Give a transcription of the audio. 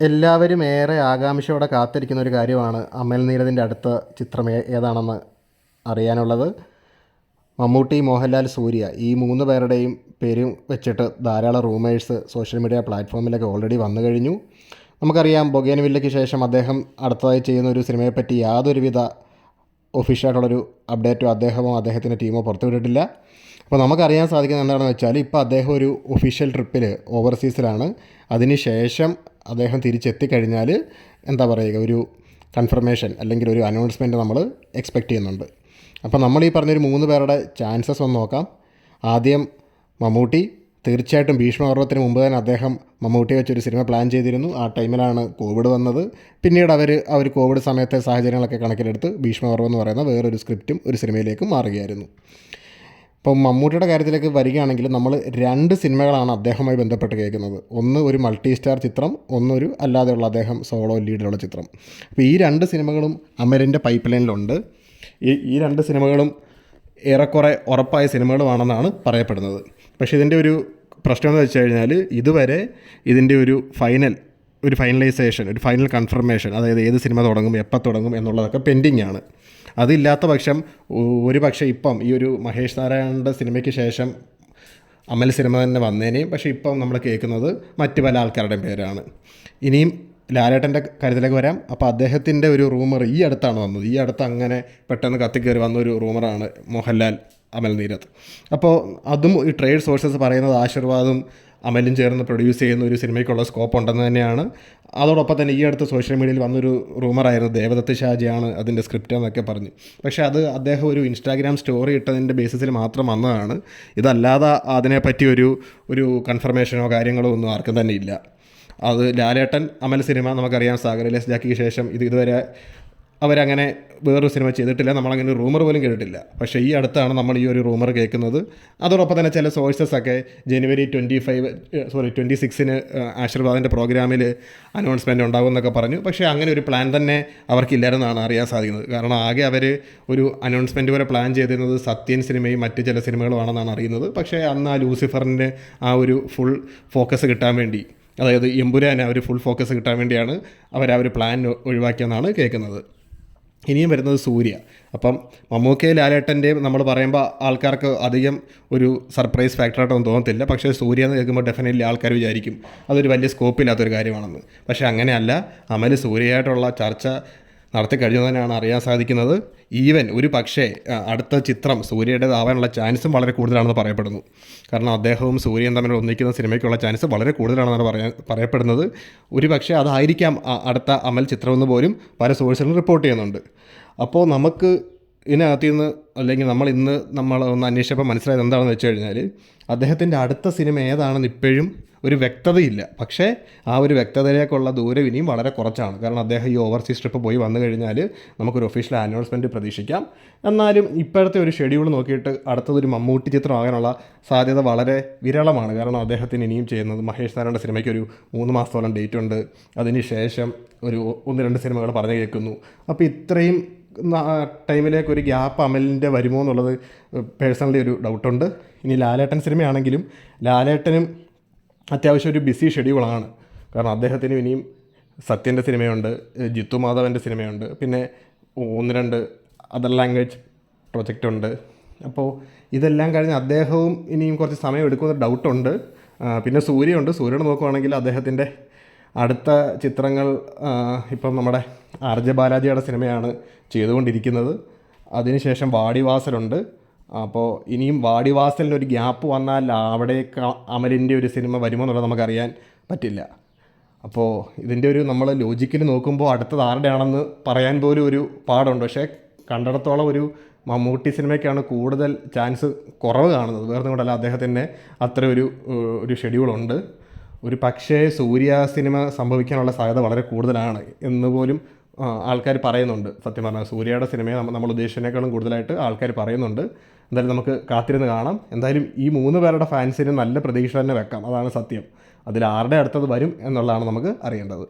എല്ലാവരും ഏറെ ആകാംക്ഷയോടെ കാത്തിരിക്കുന്ന ഒരു കാര്യമാണ് അമൽ നീരദിന്റെ അടുത്ത ചിത്രം ഏതാണെന്ന് അറിയാനുള്ളത്. മമ്മൂട്ടി മോഹൻലാൽ സൂര്യ ഈ മൂന്ന് പേരുടെയും പേരും വെച്ചിട്ട് ധാരാളം റൂമേഴ്സ് സോഷ്യൽ മീഡിയ പ്ലാറ്റ്ഫോമിലൊക്കെ ഓൾറെഡി വന്നു കഴിഞ്ഞു. നമുക്കറിയാം ബൊഗേൻവില്ലയ്ക്ക് ശേഷം അദ്ദേഹം അടുത്തതായി ചെയ്യുന്ന ഒരു സിനിമയെപ്പറ്റി യാതൊരുവിധ ഒഫീഷ്യലായിട്ടുള്ളൊരു അപ്ഡേറ്റോ അദ്ദേഹമോ അദ്ദേഹത്തിന്റെ ടീമോ പുറത്തുവിട്ടിട്ടില്ല. അപ്പോൾ നമുക്കറിയാൻ സാധിക്കുന്നത് എന്താണെന്ന് വെച്ചാൽ ഇപ്പോൾ അദ്ദേഹം ഒരു ഒഫീഷ്യൽ ട്രിപ്പിൽ ഓവർസീസിലാണ്. അതിനുശേഷം അദ്ദേഹം തിരിച്ചെത്തിക്കഴിഞ്ഞാൽ എന്താ പറയുക ഒരു കൺഫർമേഷൻ അല്ലെങ്കിൽ ഒരു അനൗൺസ്മെന്റ് നമ്മൾ എക്സ്പെക്റ്റ് ചെയ്യുന്നുണ്ട്. അപ്പോൾ നമ്മൾ ഈ പറഞ്ഞൊരു മൂന്ന് പേരുടെ ചാൻസസ് ഒന്ന് നോക്കാം. ആദ്യം മമ്മൂട്ടി തീർച്ചയായിട്ടും ഭീഷ്മപർവത്തിന് മുമ്പ് തന്നെ അദ്ദേഹം മമ്മൂട്ടിയെ വെച്ചൊരു സിനിമ പ്ലാൻ ചെയ്തിരുന്നു. ആ ടൈമിലാണ് കോവിഡ് വന്നത്. പിന്നീട് അവർ ഒരു കോവിഡ് സമയത്തെ സാഹചര്യങ്ങളൊക്കെ കണക്കിലെടുത്ത് ഭീഷ്മപർവം എന്ന് പറയുന്ന വേറൊരു സ്ക്രിപ്റ്റും ഒരു സിനിമയിലേക്കും മാറുകയായിരുന്നു. ഇപ്പം മമ്മൂട്ടിയുടെ കാര്യത്തിലേക്ക് വരികയാണെങ്കിൽ നമ്മൾ രണ്ട് സിനിമകളാണ് അദ്ദേഹവുമായി ബന്ധപ്പെട്ട് കേൾക്കുന്നത്. ഒന്ന് ഒരു മൾട്ടി സ്റ്റാർ ചിത്രം ഒന്നൊരു അല്ലാതെയുള്ള അദ്ദേഹം സോളോ ലീഡിലുള്ള ചിത്രം. അപ്പോൾ ഈ രണ്ട് സിനിമകളും അമരന്റെ പൈപ്പ് ലൈനിലുണ്ട് ഈ ഈ രണ്ട് സിനിമകളും ഏറെക്കുറെ ഉറപ്പായ സിനിമകളുമാണെന്നാണ് പറയപ്പെടുന്നത്. പക്ഷേ ഇതിന്റെ ഒരു പ്രശ്നം എന്ന് വെച്ച് കഴിഞ്ഞാൽ ഇതുവരെ ഇതിന്റെ ഒരു ഫൈനൽ ഒരു ഫൈനലൈസേഷൻ ഒരു ഫൈനൽ കൺഫർമേഷൻ അതായത് ഏത് സിനിമ തുടങ്ങും എപ്പോൾ തുടങ്ങും എന്നുള്ളതൊക്കെ പെൻഡിങ് ആണ്. അതില്ലാത്ത പക്ഷം ഒരു പക്ഷേ ഇപ്പം ഈ ഒരു മഹേഷ് നാരായണന്റെ സിനിമയ്ക്ക് ശേഷം അമൽ സിനിമ തന്നെ വന്നേനെയും പക്ഷേ ഇപ്പം നമ്മൾ കേൾക്കുന്നത് മറ്റ് പല ആൾക്കാരുടെയും പേരാണ്. ഇനിയും ലാലേട്ടന്റെ കാര്യത്തിലേക്ക് വരാം. അപ്പോൾ അദ്ദേഹത്തിന്റെ ഒരു റൂമർ ഈ അടുത്താണ് വന്നത്. ഈ അടുത്ത് അങ്ങനെ പെട്ടെന്ന് കത്തിക്കയറി വന്ന ഒരു റൂമറാണ് മോഹൻലാൽ അമൽ നീരത് അപ്പോൾ അതും ഈ ട്രേഡ് സോഴ്സസ് പറയുന്നത് ആശീർവാദും അമലും ചേർന്ന് പ്രൊഡ്യൂസ് ചെയ്യുന്ന ഒരു സിനിമയ്ക്കുള്ള സ്കോപ്പ് ഉണ്ടെന്ന് തന്നെയാണ്. അതോടൊപ്പം തന്നെ ഈ അടുത്ത് സോഷ്യൽ മീഡിയയിൽ വന്നൊരു റൂമറായിരുന്നു ദേവദത്ത് ഷാജിയാണ് അതിന്റെ സ്ക്രിപ്റ്റ് എന്നൊക്കെ പറഞ്ഞു. പക്ഷേ അത് അദ്ദേഹം ഒരു ഇൻസ്റ്റാഗ്രാം സ്റ്റോറി ഇട്ടതിന്റെ ബേസിസിൽ മാത്രം വന്നതാണ്. ഇതല്ലാതെ അതിനെപ്പറ്റി ഒരു ഒരു കൺഫർമേഷനോ കാര്യങ്ങളോ ഒന്നും ആർക്കും തന്നെ ഇല്ല. അത് ലാലേട്ടൻ അമൽ സിനിമ നമുക്കറിയാം സാഗർ ലെസ് ജാക്കിക്ക് ശേഷം ഇത് ഇതുവരെ അവരങ്ങനെ വേറൊരു സിനിമ ചെയ്തിട്ടില്ല. നമ്മളങ്ങനെ ഒരു റൂമർ പോലും കേട്ടിട്ടില്ല. പക്ഷേ ഈ അടുത്താണ് നമ്മൾ ഈ ഒരു റൂമർ കേൾക്കുന്നത്. അതോടൊപ്പം തന്നെ ചില സോഴ്സസ് ഒക്കെ ജനുവരി ട്വന്റി ഫൈവ് സോറി ട്വന്റി സിക്സിന് ആശീർവാദിന്റെ പ്രോഗ്രാമിൽ അനൗൺസ്മെന്റ് ഉണ്ടാകും എന്നൊക്കെ പറഞ്ഞു. പക്ഷേ അങ്ങനെ ഒരു പ്ലാൻ തന്നെ അവർക്കില്ലായിരുന്നാണ് അറിയാൻ സാധിക്കുന്നത്. കാരണം ആകെ അവർ ഒരു അനൗൺസ്മെന്റ് വരെ പ്ലാൻ ചെയ്തിരുന്നത് സത്യൻ സിനിമയും മറ്റ് ചില സിനിമകളുമാണെന്നാണ് അറിയുന്നത്. പക്ഷേ അന്ന് ആ ലൂസിഫറിന്റെ ആ ഒരു ഫുൾ ഫോക്കസ് കിട്ടാൻ വേണ്ടി അതായത് എമ്പുരാൻ അവർ ഫുൾ ഫോക്കസ് കിട്ടാൻ വേണ്ടിയാണ് അവർ ആ ഒരു പ്ലാൻ ഒഴിവാക്കിയെന്നാണ് കേൾക്കുന്നത്. ഇനിയും വരുന്നത് സൂര്യ. അപ്പം മമ്മൂക്കെ ലാലേട്ടന്റെ നമ്മൾ പറയുമ്പോൾ ആൾക്കാർക്ക് അധികം ഒരു സർപ്രൈസ് ഫാക്ടറായിട്ടൊന്നും തോന്നത്തില്ല. പക്ഷേ സൂര്യ എന്ന് കേൾക്കുമ്പോൾ ഡെഫിനറ്റ്ലി ആൾക്കാർ വിചാരിക്കും. അതൊരു വലിയ സ്കോപ്പ് ഇല്ലാത്തൊരു കാര്യമാണെന്ന്. പക്ഷേ അങ്ങനെയല്ല. അമൽ സൂര്യയായിട്ടുള്ള ചർച്ച നടത്തി തന്നെയാണ് അറിയാൻ സാധിക്കുന്നത്. ഈവൻ ഒരു പക്ഷേ അടുത്ത ചിത്രം സൂര്യയുടേതാവാനുള്ള ചാൻസും വളരെ കൂടുതലാണെന്ന് പറയപ്പെടുന്നു. കാരണം അദ്ദേഹവും സൂര്യൻ തമ്മിൽ ഒന്നിക്കുന്ന സിനിമയ്ക്കുള്ള ചാൻസ് വളരെ കൂടുതലാണെന്നാണ് പറയാൻ പറയപ്പെടുന്നത്. ഒരു പക്ഷേ അതായിരിക്കാം അടുത്ത അമൽ ചിത്രമെന്ന് പോലും പല സോഴ്സുകളും റിപ്പോർട്ട് ചെയ്യുന്നുണ്ട്. അപ്പോൾ നമുക്ക് ഇതിനകത്ത് നിന്ന് അല്ലെങ്കിൽ നമ്മൾ ഇന്ന് നമ്മൾ ഒന്ന് അന്വേഷിച്ചപ്പോൾ മനസ്സിലായത് എന്താണെന്ന് വെച്ച് കഴിഞ്ഞാൽ അദ്ദേഹത്തിന്റെ അടുത്ത സിനിമ ഏതാണെന്ന് ഇപ്പോഴും ഒരു വ്യക്തതയില്ല. പക്ഷേ ആ ഒരു വ്യക്തതയിലേക്കുള്ള ദൂരം ഇനിയും വളരെ കുറച്ചാണ്. കാരണം അദ്ദേഹം ഈ ഓവർസീസ് ട്രിപ്പ് പോയി വന്നു കഴിഞ്ഞാൽ നമുക്കൊരു ഒഫീഷ്യൽ അനൗൺസ്മെന്റ് പ്രതീക്ഷിക്കാം. എന്നാലും ഇപ്പോഴത്തെ ഒരു ഷെഡ്യൂൾ നോക്കിയിട്ട് അടുത്തതൊരു മമ്മൂട്ടി ചിത്രമാകാനുള്ള സാധ്യത വളരെ വിരളമാണ്. കാരണം അദ്ദേഹത്തിന് ഇനിയും ചെയ്യുന്നത് മഹേഷ് സാറിന്റെ സിനിമയ്ക്ക് ഒരു മൂന്ന് മാസത്തോളം ഡേറ്റ് ഉണ്ട്. അതിന് ശേഷം ഒരു ഒന്ന് രണ്ട് സിനിമകൾ പറഞ്ഞു കേൾക്കുന്നു. അപ്പോൾ ഇത്രയും ടൈമിലേക്ക് ഒരു ഗ്യാപ്പ് അമലിന്റെ വരുമോ എന്നുള്ളത് പേഴ്സണലി ഒരു ഡൗട്ടുണ്ട്. ഇനി ലാലേട്ടൻ സിനിമയാണെങ്കിലും ലാലേട്ടനും അത്യാവശ്യം ഒരു ബിസി ഷെഡ്യൂളാണ്. കാരണം അദ്ദേഹത്തിന് ഇനിയും സത്യന്റെ സിനിമയുണ്ട് ജിത്തു മാധവന്റെ സിനിമയുണ്ട് പിന്നെ ഒന്ന് രണ്ട് അതർ ലാംഗ്വേജ് പ്രൊജക്റ്റ് ഉണ്ട് അപ്പോൾ ഇതെല്ലാം കഴിഞ്ഞ് അദ്ദേഹവും ഇനിയും കുറച്ച് സമയം എടുക്കുമെന്ന് ഡൗട്ടുണ്ട്. പിന്നെ പിന്നെ സൂര്യയുണ്ട്. സൂര്യനെ നോക്കുവാണെങ്കിൽ അദ്ദേഹത്തിന്റെ അടുത്ത ചിത്രങ്ങൾ ഇപ്പം നമ്മുടെ ആർ ജെ ബാലാജിയുടെ സിനിമയാണ് ചെയ്തുകൊണ്ടിരിക്കുന്നത്. അതിനുശേഷം വാടിവാസലുണ്ട്. അപ്പോൾ ഇനിയും വാടിവാസലിന് ഒരു ഗ്യാപ്പ് വന്നാൽ അവിടെ അമലിന്റെ ഒരു സിനിമ വരുമോ എന്നുള്ളത് നമുക്കറിയാൻ പറ്റില്ല. അപ്പോൾ ഇതിന്റെ ഒരു നമ്മൾ ലോജിക്കിൽ നോക്കുമ്പോൾ അടുത്തത് ആരുടെയാണെന്ന് പറയാൻ പോലും ഒരു പാടുണ്ട്. പക്ഷേ കണ്ടിടത്തോളം ഒരു മമ്മൂട്ടി സിനിമയ്ക്കാണ് കൂടുതൽ ചാൻസ് കുറവ് കാണുന്നത്. വേറെ കൊണ്ടല്ല അദ്ദേഹത്തിന്റെ അത്ര ഒരു ഒരു ഷെഡ്യൂളുണ്ട്. ഒരു പക്ഷേ സൂര്യ സിനിമ സംഭവിക്കാനുള്ള സാധ്യത വളരെ കൂടുതലാണ് എന്ന് പോലും ആൾക്കാർ പറയുന്നുണ്ട്. സത്യം പറഞ്ഞാൽ സൂര്യയുടെ സിനിമയെ നമ്മൾ ഉദ്ദേശിച്ചതിനേക്കാളും കൂടുതലായിട്ട് ആൾക്കാർ പറയുന്നുണ്ട്. എന്തായാലും നമുക്ക് കാത്തിരുന്ന് കാണാം. എന്തായാലും ഈ മൂന്ന് പേരുടെ ഫാൻസിന് നല്ല പ്രതീക്ഷ തന്നെ വെക്കാം. അതാണ് സത്യം. അതിൽ ആരുടെ അടുത്തത് വരും എന്നുള്ളതാണ് നമുക്ക് അറിയേണ്ടത്.